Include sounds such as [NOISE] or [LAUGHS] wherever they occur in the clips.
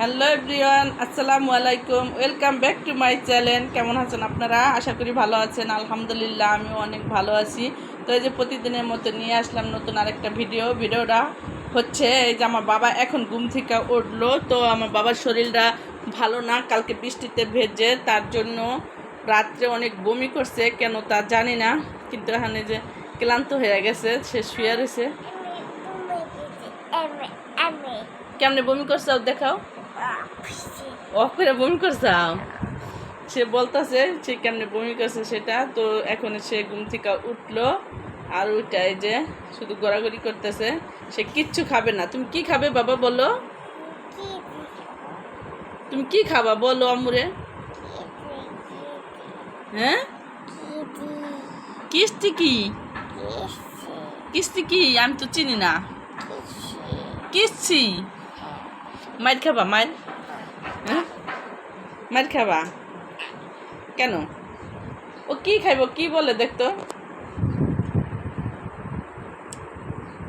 Hello everyone আসসালামু আলাইকুম। Welcome back to my channel. কেমন আছেন আপনারা? আশা করি ভালো আছেন। আলহামদুলিল্লাহ আমিও অনেক ভালো আছি। তো এই যে প্রতিদিনের মতো নিয়ে আসলাম নতুন আরেকটা ভিডিও। ভিডিওটা হচ্ছে এই যে আমার বাবা এখন ঘুম থেকে উঠল। তো আমার বাবার শরীরটা ভালো না। কালকে বৃষ্টিতে ভেজে তার জন্য রাত্রে অনেক বমি করছে। কেন তা জানি না। কিন্তু এখানে যে ক্লান্ত হয়ে গেছে সে শুয়ে রয়েছে। কেমনে বমি করছে দেখাও। অফ করে বমি করছাও সে বলতেছে সে কেমনে বমি করছে সেটা। তো এখন সে ঘুম থেকে উঠল আর ওইটাই যে শুধু গড়াগড়ি করতেছে। সে কিচ্ছু খাবে না। তুমি কি খাবে বাবা বলো? তুমি কি খাবা বলো আমুরে হ্যাঁ? কিস্তি কি? কিস্তি কি? আমি তো চিনি না। কিস্তি? মাইর খাবা মাইর হ্যাঁ? মাইর খাবা কেন? ও কি খাইব, কি বলে দেখতো?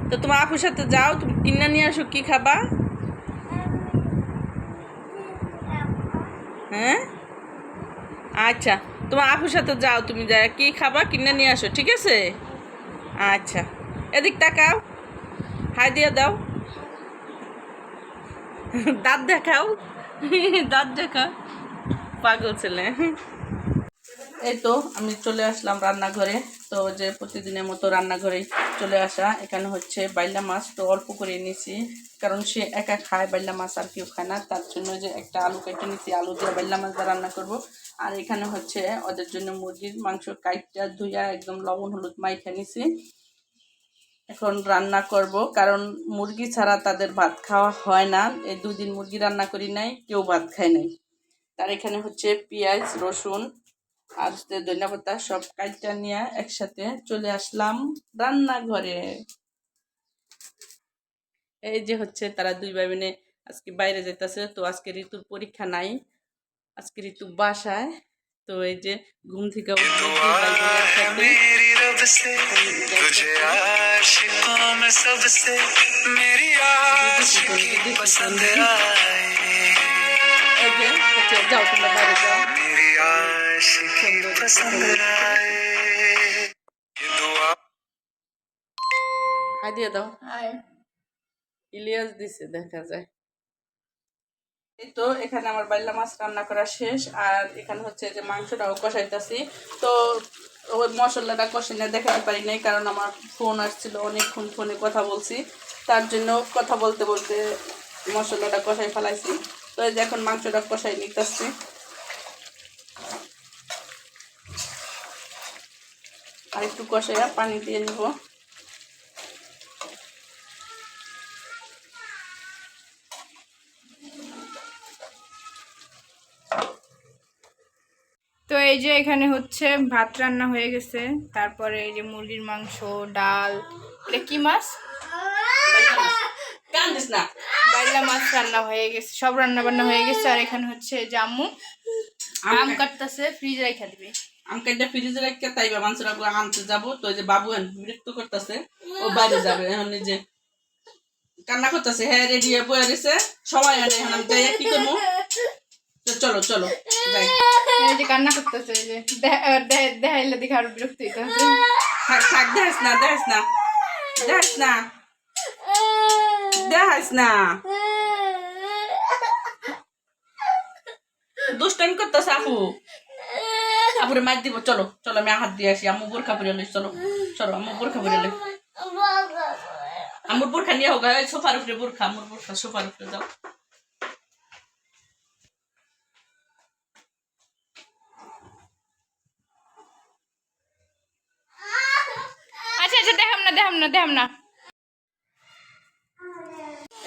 তো তোমার আপুর সাথে যাও, তুমি কিনে নিয়ে আসো, কি খাবা? হ্যাঁ? আচ্ছা তোমার আপুর সাথে যাও, তুমি যা কি খাবা, কিনে নিয়ে আসো, ঠিক আছে? আচ্ছা এদিক তাকাও। হাই দিয়ে দাও। [LAUGHS] দাঁত দেখাও। দাঁত দেখা। পাগল ছেলে। এই তো আমি চলে আসলাম রান্নাঘরে। তো যে প্রতিদিনের মতো রান্নাঘরে চলে আসা। এখানে হচ্ছে বাইলা মাছ তো অল্প করে নিয়েছি কারণ সে একা খায় বাইলা মাছ আর কেউ খায় না। তার জন্য যে একটা আলু কেটে নিয়েছি আলু দিয়ে বাইলা মাছ দিয়ে রান্না করব। আর এখানে হচ্ছে ওদের জন্য মুরগির মাংস কাইটটা ধুইয়া একদম লবণ হলুদ মাইখা নিয়েছি এখন রান্না করব, কারণ মুরগি ছাড়া তাদের ভাত খাওয়া হয় না। এই দুদিন মুরগি রান্না করি নাই, কেউ ভাত খায় নাই। তার এখানে হচ্ছে পেঁয়াজ, রসুন আর ধনিয়া পাতা সব কাজটা নিয়ে একসাথে চলে আসলাম রান্নাঘরে। এই যে হচ্ছে তারা দুই ভাই বোনে আজকে বাইরে যাইতেছে, তো আজকে ঋতুর পরীক্ষা নাই। আজকে ঋতু বাসায়। তো এই যে ঘুম থেকে যাও তোমরা বাইরে যাও হাই দিয়ে দাও ইলিয়াস দিছে দেখা যায় তো, এখানে আমার বাইলা মাছ রান্না করা শেষ, আর এখানে হচ্ছে যে মাংসটাও কষাইতেছি। তো, ওই মশলাটা কষিয়ে দেখাতে পারি নাই, কারণ আমার ফোন আসছিল, অনেকক্ষণ ফোনে কথা বলছি। তার জন্য কথা বলতে বলতে মশলাটা কষাই ফেলাইছি। তো এই যে এখন মাংসটা কষাই নিতেছি। আর একটু কষাইয়া পানি দিয়ে নিব। এই যে এখানে হচ্ছে ভাত রান্না হয়ে গেছে। তারপরে এই যে মুরগির মাংস ডাল এটা কি মাছ? বাইলা মাছ রান্না হয়ে গেছে সব রান্না বান্না হয়ে গেছে। আর এখানে হচ্ছে আম কাটতেছে ফ্রিজে রেখে দিবে। একটা ফ্রিজে রেখে তাই বা করে আনতে যাব। তো যে বাবু বিরক্ত করতেছে ও বাইরে যাবে। এখন যে কান্না করতেছে হ্যাঁ রেডি হয়ে বয়ে রয়েছে। সময় এখন আমি যাই কি করব? চলো চলো এই যে কান্না করতেছে যে দেখাইলে দেখে আরও বিরক্ত হইতে থাক দেখাস না দেখাস না দেখাস না দেখাস না। দুষ্টামি করতেছে আপু। আপুরে মার দিব চলো চলো আমি হাত দিয়ে আসি। আম্মু বোরখা পরে লই চলো চলো আম্মু বোরখা পরে লই। আম্মুর বোরখা নিয়ে হোক সোফার উপরে বোরখা আম্মুর বোরখা সোফার উপরে যাও আচ্ছা আচ্ছা দেখাম না দেখাম না।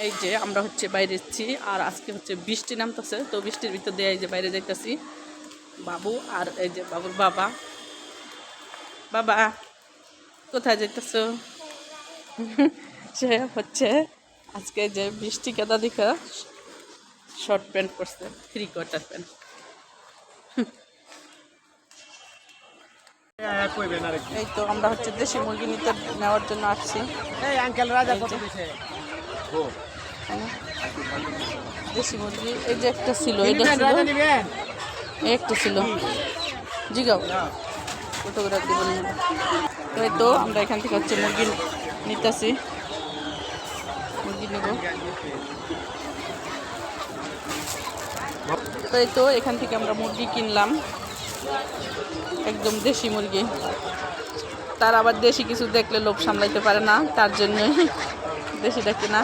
এই যে আমরা হচ্ছে বাইরে এসেছি আর আজকে হচ্ছে বৃষ্টি নামতেছে, তো বৃষ্টির ভিতর দিয়ে এই যে বাইরে যাইতেছি। বাবু আর এই যে বাবুর বাবা। বাবা, কোথায় যাইতেছ? সে হচ্ছে আজকে যে বৃষ্টি কেদা দেখা শর্ট প্যান্ট পরছে থ্রি কোয়ার্টার প্যান্ট এই তো আমরা হচ্ছে দেশি মুরগি নিতে নেওয়ার জন্য আসছি। এই আঙ্কেল রাজা কত দিছে? হ্যাঁ। দেশি মুরগি এই যে একটা ছিল এটা ছিল একটা ছিল। জিগাও। দেবেন তো এই তো আমরা এখান থেকে হচ্ছে মুরগি নিতেছি। মুরগি নেব। তো এই তো এখান থেকে আমরা মুরগি কিনলাম। একদম দেশি মুরগি। তার আবার দেশি কিছু দেখলে লোভ সামলাইতে পারে না, তার জন্য দেশিটা কেনা।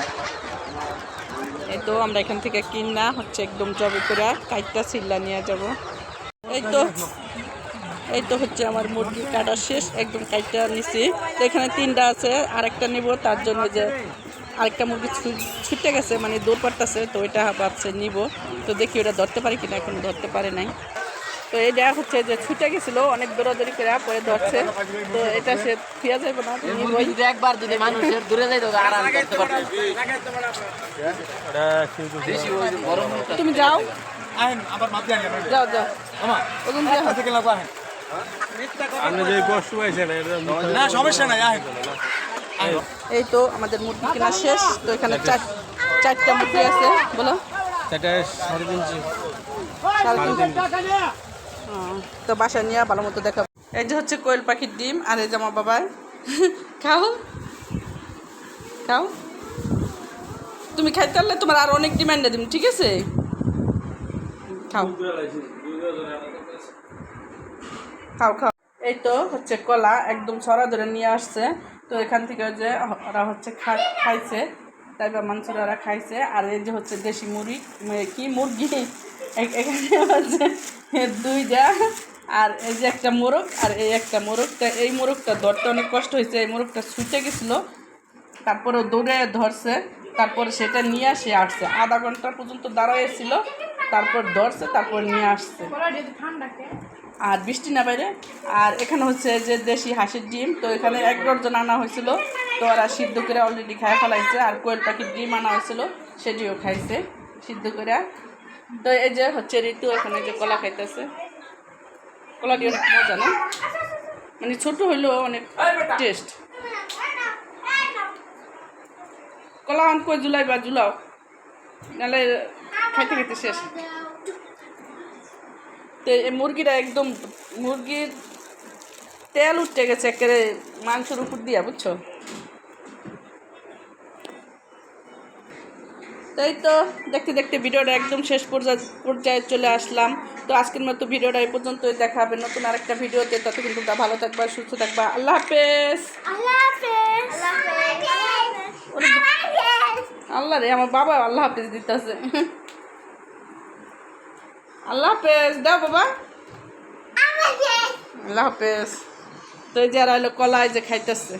এই তো আমরা এখান থেকে কিনা হচ্ছে একদম জবে করে কাইটটা চিল্লা নিয়ে যাব। এই তো এই তো হচ্ছে আমার মুরগি কাটা শেষ, একদম কাইটটা নিছি। তো এখানে তিনটা আছে আর একটা নেব, তার জন্য যে আরেকটা মুরগি ছুটে গেছে মানে দৌড় পারতেছে, তো ওইটা ভাবছে নিব। তো দেখি ওটা ধরতে পারি কিনা, এখন ধরতে পারে নাই। তো এটা হচ্ছে যে ছুটে গেছিল অনেক দৌড়াদৌড়ি করে পরে ধরছে। তো এটা সে ফিয়া যাবে না একবার যদি মানুষের দূরে যাই তো আরাম করতে পারবে তুমি যাও। যাও যাও। আমা ওখান দিয়ে হাত- থেকে লাগবো আহেন আপনি যে কষ্ট পাইছেন না সমস্যা নাই আহেন। এই তো আমাদের মুরগি কেনা শেষ। তো এখানে চার চারটা মুরগি আছে বলো। সেটা সাড়ে তিনশো সাড়ে তিন ও, তো বাসা নিয়ে ভালো মতো দেখাবো এই যে হচ্ছে কোয়েল পাখির ডিম আর এই যে আমার বাবার [LAUGHS] খাও। খাও। তুমি খাইতে পারলে তোমার আর অনেক ডিমান্ডে দিম, ঠিক আছে? খাও। খাও খাও। এই তো হচ্ছে কলা একদম সরা ধরে নিয়ে আসছে। তো এখান থেকে যে ওরা হচ্ছে খাইছে। তাই বা মাংসরা ওরা খাইছে। আর এই যে হচ্ছে দেশি মানে কি মুরগি? এখানে হচ্ছে দুইটা, আর এই যে একটা মোরগ, আর এই একটা মোরগটা, এই মোরগটা ধরতে অনেক কষ্ট হয়েছে, এই মোরগটা ছুটে গেছিল তারপরে দৌড়ে ধরছে, তারপরে সেটা নিয়ে আসে, আসছে। আধা ঘণ্টা পর্যন্ত দাঁড়াইছিল তারপর ধরছে, তারপর নিয়ে আসছে। আর বৃষ্টি না বাইরে। আর এখানে হচ্ছে যে দেশি হাঁসের ডিম, তো এখানে এক ডর্জন আনা হয়েছিল, তো ওরা সিদ্ধ করে অলরেডি খায় ফেলাইছে, আর কোয়েল পাখির ডিম আনা হয়েছিল, সেটিও খাইছে, সিদ্ধ করে। তো এই যে হচ্ছে ঋতু এখানে যে কলা খাইতেছে। কলাটি অনেক মজা, না? মানে ছোট হইলেও অনেক টেস্ট কলা আন কই জুলাই বা জুলাও নাহলে খাইতে খাইতে শেষ। তো এই মুরগিটা একদম মুরগির তেল উঠে গেছে, একেবারে মাংসের উপর দিয়া, বুঝছ? তাই তো দেখতে দেখতে ভিডিওটা একদম শেষ পর্যায়ে পর্যায়ে চলে আসলাম। তো আজকের মতো ভিডিওটা এই পর্যন্তই দেখা হবে নতুন আরেকটা ভিডিওতে। ততক্ষণ তোমরা ভালো থাকবা সুস্থ থাকবা। আল্লাহ হাফেজ। আল্লাহ রে আমার বাবা আল্লাহ হাফেজ দিতেছে। আল্লাহ হাফেজ দাও বাবা। আল্লাহ হাফেজ। তো যারা হলো কলা যে খাইতেছে।